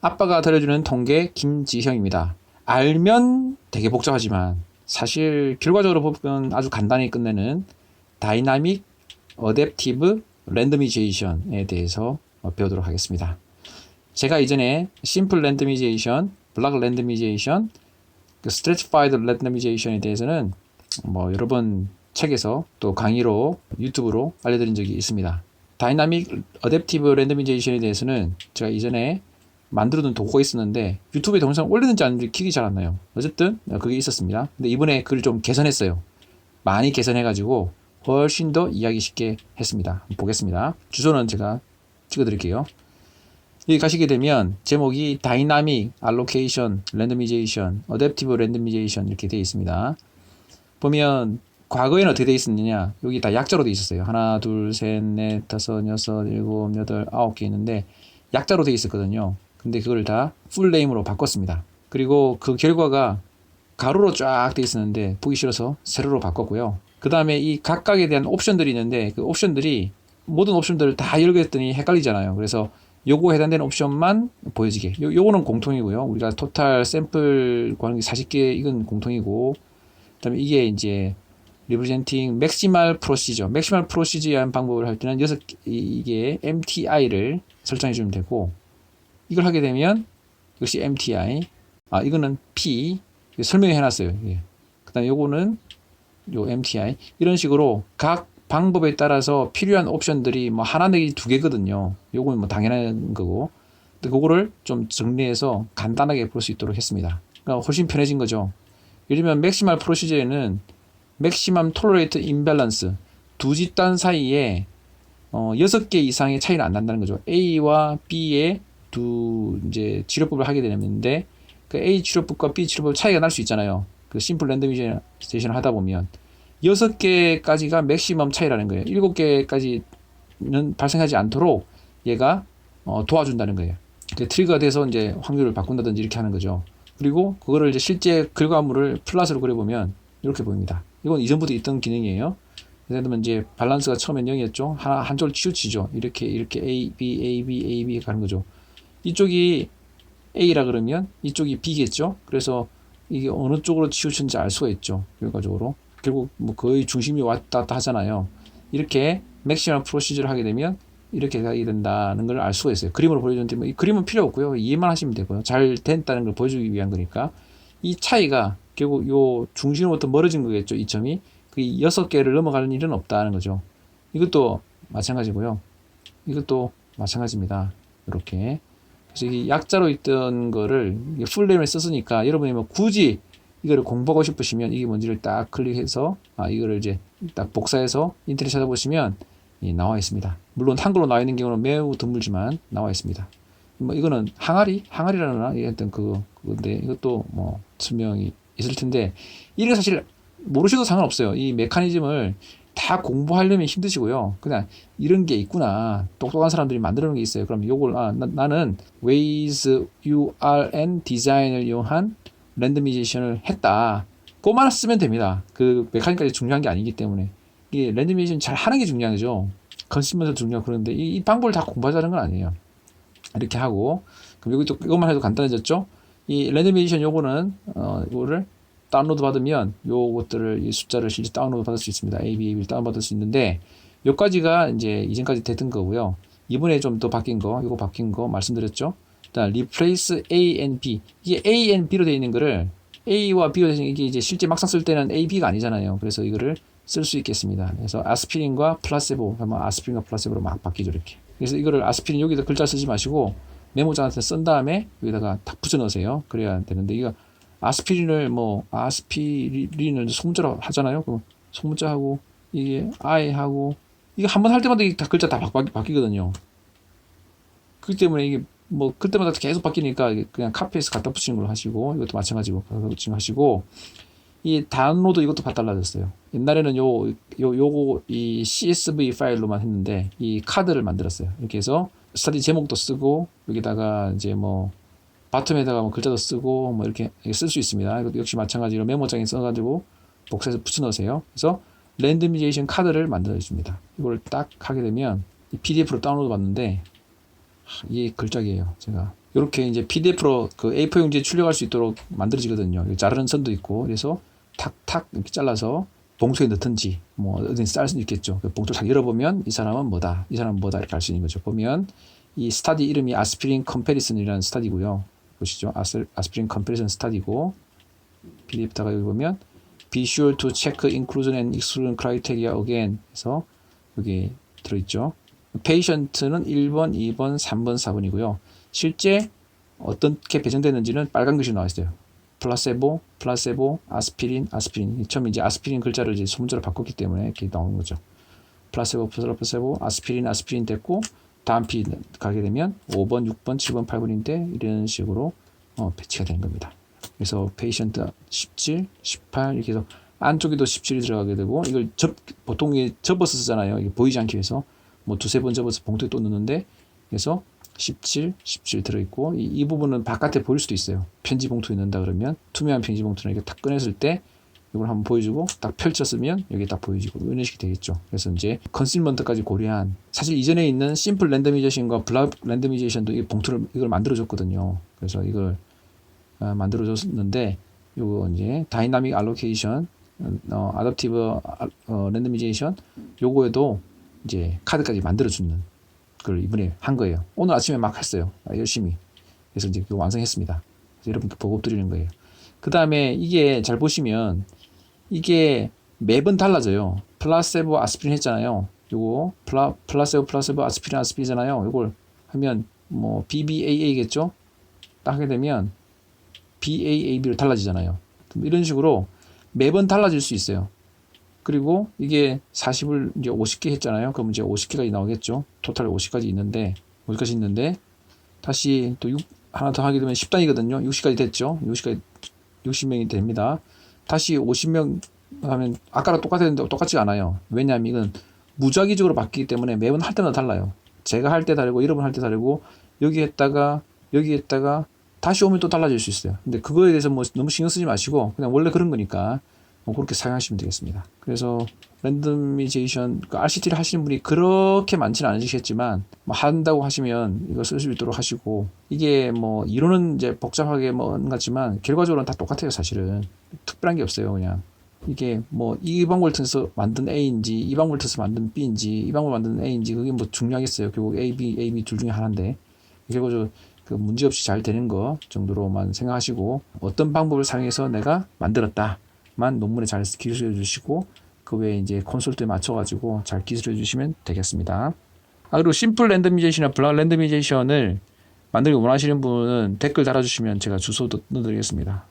아빠가 들려주는 통계 김지형입니다. 알면 되게 복잡하지만 사실 결과적으로 보면 아주 간단히 끝내는 다이나믹 어댑티브 랜더미제이션에 대해서 어, 배우도록 하겠습니다. 제가 이전에 심플 랜더미제이션, 블락 랜더미제이션, 그 스트레치파이드 랜더미제이션에 대해서는 뭐 여러 번 책에서 또 강의로 유튜브로 알려드린 적이 있습니다. 다이나믹 어댑티브 랜더미제이션에 대해서는 제가 이전에 만들어둔 도구가 있었는데 유튜브에 동영상 올리는지 안 올리는지 기억이 잘 안 나요. 어쨌든 그게 있었습니다. 근데 이번에 그걸 좀 개선했어요. 많이 개선해가지고 훨씬 더 이해하기 쉽게 했습니다. 보겠습니다. 주소는 제가 찍어드릴게요. 여기 가시게 되면 제목이 다이나믹 알로케이션 랜더미제이션 어댑티브 랜더미제이션 이렇게 되어 있습니다. 보면 과거에는 어떻게 되어 있었느냐 여기 다 약자로 되어 있었어요. 하나 둘 셋 넷 다섯 여섯 일곱 여덟 아홉 개 있는데 약자로 되어 있었거든요. 근데 그걸 다 풀네임으로 바꿨습니다. 그리고 그 결과가 가로로 쫙 되어 있었는데 보기 싫어서 세로로 바꿨고요. 그 다음에 이 각각에 대한 옵션들이 있는데 그 옵션들이 모든 옵션들을 다 열겠더니 헷갈리잖아요. 그래서 요거 해당되는 옵션만 보여지게. 요, 요거는 공통이고요. 우리가 토탈 샘플 구하는 게 40개 이건 공통이고 그다음에 이게 이제 리프레젠팅 맥시멀 프로시저. 맥시멀 프로시저라는 방법을 할 때는 여섯 이게 MTI를 설정해 주면 되고 이걸 하게 되면 역시 MTI. 아 이거는 P 설명해 놨어요. 예. 그 다음에 요거는 요 MTI 이런 식으로 각 방법에 따라서 필요한 옵션들이 뭐 하나 내기 두 개거든요. 요거는 뭐 당연한 거고. 근데 그거를 좀 정리해서 간단하게 볼 수 있도록 했습니다. 그러니까 훨씬 편해진 거죠. 예를 들면 맥시멀 프로시저에는 맥시멈 톨러레이트 임밸런스 두 집단 사이에 어, 6개 이상의 차이는 안 난다는 거죠. A와 B의 두 이제 치료법을 하게 되는데 그 A 치료법과 B 치료법 차이가 날 수 있잖아요. 그 심플 랜더미제이션을 하다 보면 여섯 개까지가 맥시멈 차이라는 거예요. 일곱 개까지는 발생하지 않도록 얘가 어, 도와준다는 거예요. 그 트리거가 돼서 이제 확률을 바꾼다든지 이렇게 하는 거죠. 그리고 그거를 이제 실제 결과물을 플러스로 그려보면 이렇게 보입니다. 이건 이전부터 있던 기능이에요. 예를 들면 이제 밸런스가 처음엔 0이었죠. 하나 한쪽을 치우치죠. 이렇게 이렇게 A, B, A, B, A, B 가는 거죠. 이쪽이 A라 그러면 이쪽이 B겠죠. 그래서 이게 어느 쪽으로 치우쳤는지 알 수가 있죠. 결과적으로. 결국 뭐 거의 중심이 왔다 갔다 하잖아요. 이렇게 맥시멈 프로시저를 하게 되면 이렇게 가게 된다는 걸 알 수가 있어요. 그림으로 보여주는데 뭐 이 그림은 필요 없고요. 이해만 하시면 되고요. 잘 됐다는 걸 보여주기 위한 거니까 이 차이가 결국 요 중심으로부터 멀어진 거겠죠. 이 점이 그 여섯 개를 넘어가는 일은 없다는 거죠. 이것도 마찬가지고요. 이것도 마찬가지입니다. 이렇게 이 약자로 있던 거를 풀네임을 썼으니까 여러분이 뭐 굳이 이거를 공부하고 싶으시면 이게 뭔지를 딱 클릭해서 아 이거를 이제 딱 복사해서 인터넷 찾아보시면 이 나와 있습니다. 물론 한글로 나와 있는 경우는 매우 드물지만 나와 있습니다. 뭐 이거는 항아리 항아리라나 이랬던 그 그건데 이것도 뭐 설명이 있을 텐데 이게 사실 모르셔도 상관없어요. 이 메커니즘을 다 공부하려면 힘드시고요. 그냥 이런 게 있구나. 똑똑한 사람들이 만들어 놓은 게 있어요. 그럼 요걸 아, 나, 는 Waze URN 디자인을 이용한 랜더미제이션을 했다. 그거만 쓰면 됩니다. 그 메커니까지 중요한 게 아니기 때문에 이게 랜더미제이션 잘 하는 게 중요한 거죠. 컨시면서 중요하고 그런데 이, 이 방법을 다 공부하자는 건 아니에요. 이렇게 하고 그럼 여기 또 이것만 해도 간단해졌죠. 이 랜더미제이션 요거는 어 이거를 다운로드 받으면 요것들을 이 숫자를 실제 다운로드 받을 수 있습니다. A, B, A, B 다운 받을 수 있는데 요까지가 이제 이전까지 됐던 거고요. 이번에 좀 더 바뀐 거, 이거 바뀐 거 말씀드렸죠. 일단 replace A and B 이게 A and B로 되어 있는 거를 A와 B로 되어 있는 이게 이제 실제 막상 쓸 때는 A, B가 아니잖아요. 그래서 이거를 쓸 수 있겠습니다. 그래서 아스피린과 플라세보, 아마 아스피린과 플라세보로 막 바뀌죠 이렇게. 그래서 이거를 아스피린 여기다 글자 쓰지 마시고 메모장한테 쓴 다음에 여기다가 딱 붙여 넣으세요. 그래야 되는데 이거 아스피린을 뭐 아스피린을 소문자로 하잖아요. 그 소문자하고 이게 아이하고 이게 한번 할 때마다 다 글자 다 바, 바, 끼거든요 그렇기 때문에 이게 뭐 그때마다 계속 바뀌니까 그냥 카피해서 갖다 붙이는 걸로 하시고 이것도 마찬가지고 갖다 붙이는 거 하시고 이 다운로드 이것도 다 달라졌어요. 옛날에는 요, 요, 요거 이 CSV 파일로만 했는데 이 카드를 만들었어요. 이렇게 해서 스터디 제목도 쓰고 여기다가 이제 뭐 바텀에다가 뭐 글자도 쓰고 뭐 이렇게 쓸 수 있습니다. 이것도 역시 마찬가지로 메모장에 써가지고 복사해서 붙여 넣으세요. 그래서 랜드미제이션 카드를 만들어 줍니다. 이걸 딱 하게 되면 이 PDF로 다운로드 받는데 하, 이게 글작이에요. 제가 이렇게 이제 PDF로 그 A4 용지에 출력할 수 있도록 만들어지거든요. 자르는 선도 있고 그래서 탁탁 이렇게 잘라서 봉투에 넣든지 뭐 어디 쌀 수도 있겠죠. 그 봉투 탁 열어보면 이 사람은 뭐다, 이 사람은 뭐다 이렇게 알 수 있는 거죠. 보면 이 스타디 이름이 아스피린 컴패리슨이라는 스타디고요. 보시죠. 아스, 아스피린 컴패리슨 스타디고 PDF다가 여기 보면 Be sure to check inclusion and exclusion criteria again 해서 여기 들어있죠. 페이션트는 1번, 2번, 3번, 4번이고요. 실제 어떻게 배정되는지는 빨간 글씨 나와 있어요. 플라세보, 플라세보, 아스피린, 아스피린. 처음 이제 아스피린 글자를 이제 소문자로 바꿨기 때문에 이렇게 나오는 거죠. 플라세보, 플라세보, 아스피린, 아스피린 됐고 다음 피 가게 되면 5번, 6번, 7번, 8번인데 이런 식으로 어, 배치가 되는 겁니다. 그래서 페이션트 17, 18 이렇게 해서 안쪽에도 17이 들어가게 되고 이걸 접 보통 이게 접어서 쓰잖아요. 이게 보이지 않기 위해서 뭐 두세 번 접어서 봉투에 또 넣는데 그래서 17, 17 들어있고 이, 이 부분은 바깥에 보일 수도 있어요. 편지 봉투에 넣는다 그러면 투명한 편지 봉투는 이렇게 탁 꺼냈을 때 이걸 한번 보여주고 딱 펼쳤으면 여기 딱 보여지고 이런 식이 되겠죠. 그래서 이제 컨실먼트까지 고려한 사실 이전에 있는 심플 랜더미제이션과 블락 랜더미제이션도 이 봉투를 이걸 만들어줬거든요. 그래서 이걸 어, 만들어줬는데 요거 이제 다이나믹 알로케이션, 어, 아답티브 아- 어, 랜더미제이션 요거에도 이제 카드까지 만들어주는 걸 이번에 한 거예요. 오늘 아침에 막 했어요. 아, 열심히. 그래서 이제 그거 완성했습니다. 여러분께 보고 드리는 거예요. 그 다음에 이게 잘 보시면 이게 매번 달라져요. 플라세보 아스피린 했잖아요. 요거 플라, 플라세보 플라세보 아스피린 아스피린이잖아요. 요걸 하면 뭐 BBAA겠죠? 딱 하게 되면 BAAB로 달라지잖아요. 이런 식으로 매번 달라질 수 있어요. 그리고 이게 40을 이제 50개 했잖아요. 그럼 이제 50개가 나오겠죠. 토탈 50까지 있는데 50까지 있는데 다시 또 6, 하나 더 하게 되면 10단이거든요. 60까지 됐죠. 60까지 60명이 됩니다. 다시 50명 하면 아까랑 똑같았는데 똑같지 않아요. 왜냐하면 이건 무작위적으로 바뀌기 때문에 매번 할 때마다 달라요. 제가 할 때 다르고 여러분 할 때 다르고 여기 했다가 여기 했다가 다시 오면 또 달라질 수 있어요. 근데 그거에 대해서 뭐 너무 신경 쓰지 마시고 그냥 원래 그런 거니까 뭐 그렇게 사용하시면 되겠습니다. 그래서 랜더미제이션 그 RCT를 하시는 분이 그렇게 많지는 않으시겠지만 뭐 한다고 하시면 이거 쓸 수 있도록 하시고 이게 뭐 이론은 이제 복잡하게 뭐 같지만 결과적으로는 다 똑같아요 사실은. 특별한 게 없어요 그냥. 이게 뭐 이 방법을 통해서 만든 A인지 이 방법을 통해서 만든 B인지 이 방법을 만든 A인지 그게 뭐 중요하겠어요. 결국 A, B, A, B 둘 중에 하나인데. 결국적으로 그 문제 없이 잘 되는 거 정도로만 생각하시고 어떤 방법을 사용해서 내가 만들었다 만 논문에 잘 기술해 주시고 그 외에 이제 콘솔트에 맞춰가지고 잘 기술해 주시면 되겠습니다. 아 그리고 심플 랜더미제이션이나 블락 랜더미제이션을 만들기 원하시는 분은 댓글 달아주시면 제가 주소도 넣어드리겠습니다.